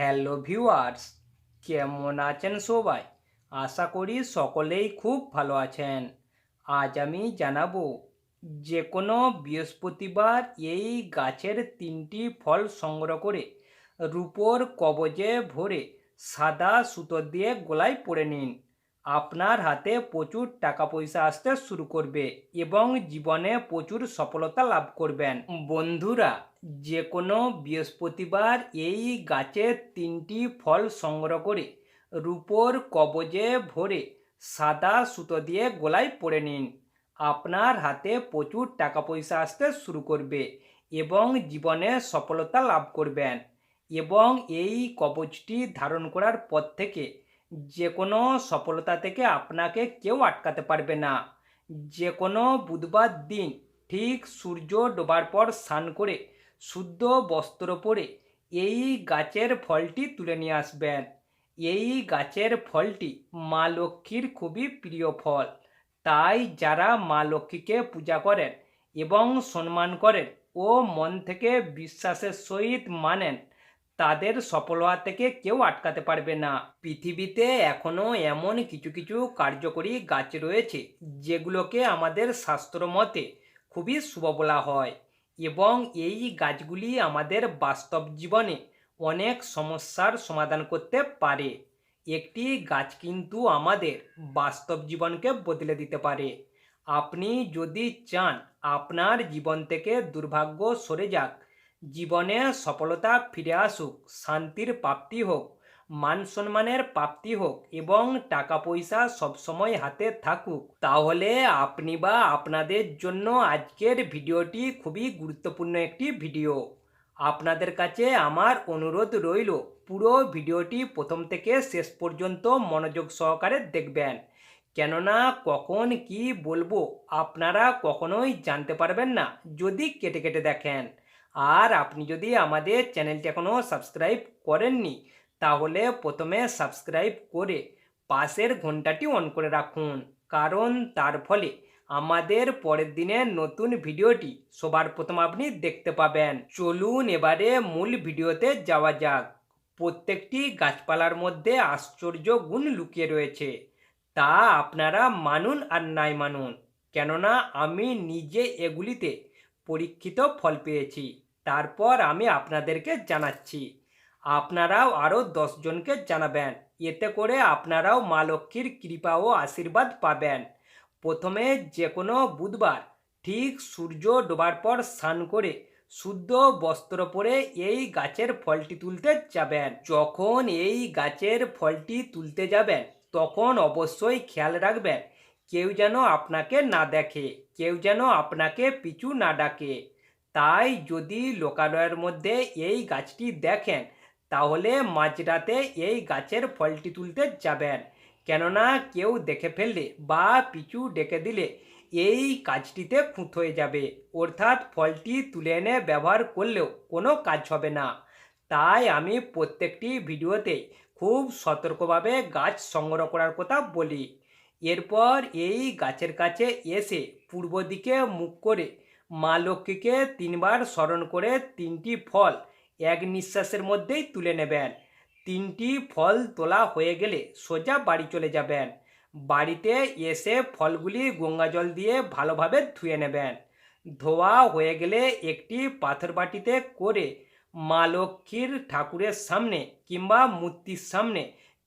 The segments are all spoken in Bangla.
হ্যালো ভিউয়ার্স কেমন আছেন সবাই? আশা করি সকলেই খুব ভালো আছেন। আজ আমি জানাব যে কোনো বৃহস্পতিবার এই গাছের তিনটি ফল সংগ্রহ করে রূপোর কবজে ভরে সাদা সুতো দিয়ে গলায় পরে নিন। আপনার হাতে প্রচুর টাকা পয়সা আসতে শুরু করবে এবং জীবনে প্রচুর সফলতা লাভ করবেন। বন্ধুরা যে কোনো বৃহস্পতিবার এই গাছের তিনটি ফল সংগ্রহ করে রূপোর কবজে ভরে সাদা সুতো দিয়ে গলায় পরে নিন। আপনার হাতে প্রচুর টাকা পয়সা আসতে শুরু করবে এবং জীবনে সফলতা লাভ করবেন এবং এই কবচটি ধারণ করার পর থেকে যে কোনো সফলতা থেকে আপনাকে কেউ আটকাতে পারবে না। যে কোনো বুধবার দিন ঠিক সূর্য ডোবার পর স্নান করে শুদ্ধ বস্ত্র পরে এই গাছের ফলটি তুলে নিয়ে আসবেন। এই গাছের ফলটি মা লক্ষ্মীর খুবই প্রিয় ফল। তাই যারা মা লক্ষ্মীকে পূজা করেন এবং সম্মান করেন ও মন থেকে বিশ্বাসের সহিত মানেন তাদের সফল হওয়া থেকে কেউ আটকাতে পারবে না। পৃথিবীতে এখনও এমন কিছু কিছু কার্যকরী গাছ রয়েছে, যেগুলোকে আমাদের শাস্ত্র মতে খুবই শুভ বলা হয় এবং এই গাছগুলি আমাদের বাস্তব জীবনে অনেক সমস্যার সমাধান করতে পারে। একটি গাছ কিন্তু আমাদের বাস্তব জীবনকে বদলে দিতে পারে। আপনি যদি চান আপনার জীবন থেকে দুর্ভাগ্য সরে যাক জীবনে সফলতা, ফিরে আসুক, শান্তির প্রাপ্তি হোক, মান সম্মানের প্রাপ্তি হোক এবং টাকা পয়সা সবসময় হাতে থাকুক। তাহলে আপনি বা আপনাদের জন্য আজকের ভিডিওটি খুবই গুরুত্বপূর্ণ একটি ভিডিও। আপনাদের কাছে আমার অনুরোধ রইল, পুরো ভিডিওটি প্রথম থেকে শেষ পর্যন্ত মনোযোগ সহকারে দেখবেন। কেননা কখন কি বলব আপনারা কখনোই জানতে পারবেন না, যদি কেটে কেটে দেখেন। আর আপনি যদি আমাদের চ্যানেলটি এখনও সাবস্ক্রাইব করেননি, তাহলে প্রথমে সাবস্ক্রাইব করে পাশের ঘন্টাটি অন করে রাখুন। কারণ তার ফলে আমাদের পরের দিনের নতুন ভিডিওটি সবার প্রথম আপনি দেখতে পাবেন। চলুন এবারে মূল ভিডিওতে যাওয়া যাক। প্রত্যেকটি গাছপালার মধ্যে আশ্চর্য গুণ লুকিয়ে রয়েছে। তা আপনারা মানুন আর নাই মানুন। কেননা আমি নিজে এগুলিতে পরীক্ষিত ফল পেয়েছি। তারপর আমি আপনাদেরকে জানাচ্ছি। আপনারাও আরও দশজনকে জানাবেন। এতে করে আপনারাও মা লক্ষ্মীর কৃপা ও আশীর্বাদ পাবেন। প্রথমে যে কোনো বুধবার ঠিক সূর্য ডোবার পর স্নান করে শুদ্ধ বস্ত্র পরে এই গাছের ফলটি তুলতে যাবেন। যখন এই গাছের ফলটি তুলতে যাবেন, তখন অবশ্যই খেয়াল রাখবেন কেউ যেন আপনাকে না দেখে, কেউ যেন আপনাকে পিছু না ডাকে। তাই যদি লোকালয়ের মধ্যে এই গাছটি দেখেন, তাহলে মাঝরাতে এই গাছের ফলটি তুলতে যাবেন। কেননা কেউ দেখে ফেললে বা পিছু ডেকে দিলে এই কাজটিতে খুঁত হয়ে যাবে। অর্থাৎ ফলটি তুলে এনে ব্যবহার করলেও কোনো কাজ হবে না। তাই আমি প্রত্যেকটি ভিডিওতে খুব সতর্কভাবে গাছ সংগ্রহ করার কথা বলি। এরপর এই গাছের কাছে এসে পূর্ব দিকে মুখ করে মা লক্ষ্মীকে তিনবার স্মরণ করে তিনটি ফল এক নিঃশ্বাসের মধ্যেই তুলে নেবেন। তিনটি ফল তোলা হয়ে গেলে সোজা বাড়ি চলে যাবেন। বাড়িতে এসে ফলগুলি গঙ্গা জল দিয়ে ভালোভাবে ধুয়ে নেবেন। ধোয়া হয়ে গেলে একটি পাথর বাটিতে করে মা লক্ষ্মীর ঠাকুরের সামনে কিংবা মূর্তির সামনে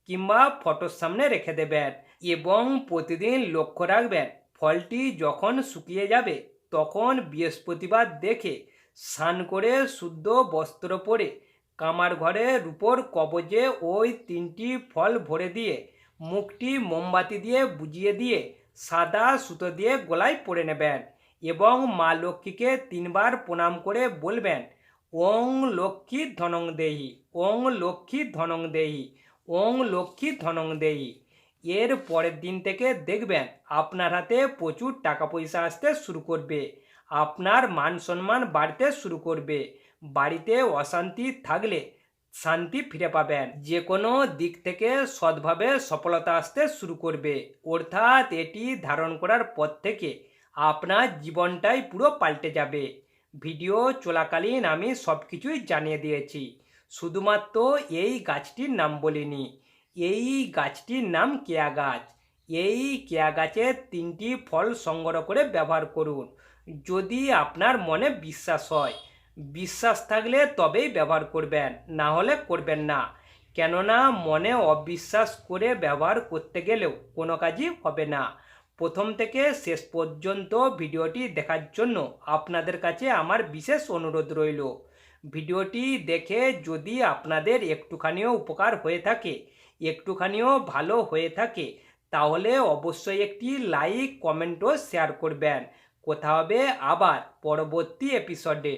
কিংবা ফটোর সামনে রেখে দেবেন। এবং প্রতিদিন লক্ষ্য রাখবেন, ফলটি যখন শুকিয়ে যাবে, তখন বৃহস্পতিবার দেখে স্নান করে শুদ্ধ বস্ত্র পরে কামার ঘরে রূপোর কবজে ওই তিনটি ফল ভরে দিয়ে, মুখটি মোমবাতি দিয়ে বুঝিয়ে দিয়ে, সাদা সুতো দিয়ে গলায় পরে নেবেন এবং মা লক্ষ্মীকে তিনবার প্রণাম করে বলবেন, ওং লক্ষ্মী ধনং দেহি, ওং লক্ষ্মী ধনং দেহি, ওং লক্ষ্মী ধনং দেহি। এর পরের দিন থেকে দেখবেন আপনার হাতে প্রচুর টাকা পয়সা আসতে শুরু করবে। আপনার মান সম্মান বাড়তে শুরু করবে। বাড়িতে অশান্তি থাকলে শান্তি ফিরে পাবেন। যে কোনো দিক থেকে সৎভাবে সফলতা আসতে শুরু করবে। অর্থাৎ এটি ধারণ করার পর থেকে আপনার জীবনটাই পুরো পাল্টে যাবে। ভিডিও চলাকালীন আমি সব কিছুই জানিয়ে দিয়েছি। শুধুমাত্র এই গাছটির নাম বলিনি। এই গাছটির নাম কেয়া গাছ। এই কেয়া গাছের তিনটি ফল সংগ্রহ করে ব্যবহার করুন, যদি আপনার মনে বিশ্বাস হয়। বিশ্বাস থাকলে তবেই ব্যবহার করবেন, না হলে করবেন না। কেননা মনে অবিশ্বাস করে ব্যবহার করতে গেলেও কোনো কাজই হবে না। প্রথম থেকে শেষ পর্যন্ত ভিডিওটি দেখার জন্য আপনাদের কাছে আমার বিশেষ অনুরোধ রইল। ভিডিওটি দেখে যদি আপনাদের একটুখানিও উপকার হয়ে থাকে, একটুখানিও ভালো হয়ে থাকে, তাহলে অবশ্যই একটি লাইক, কমেন্টও শেয়ার করবেন। কথা হবে আবার পরবর্তী এপিসোডে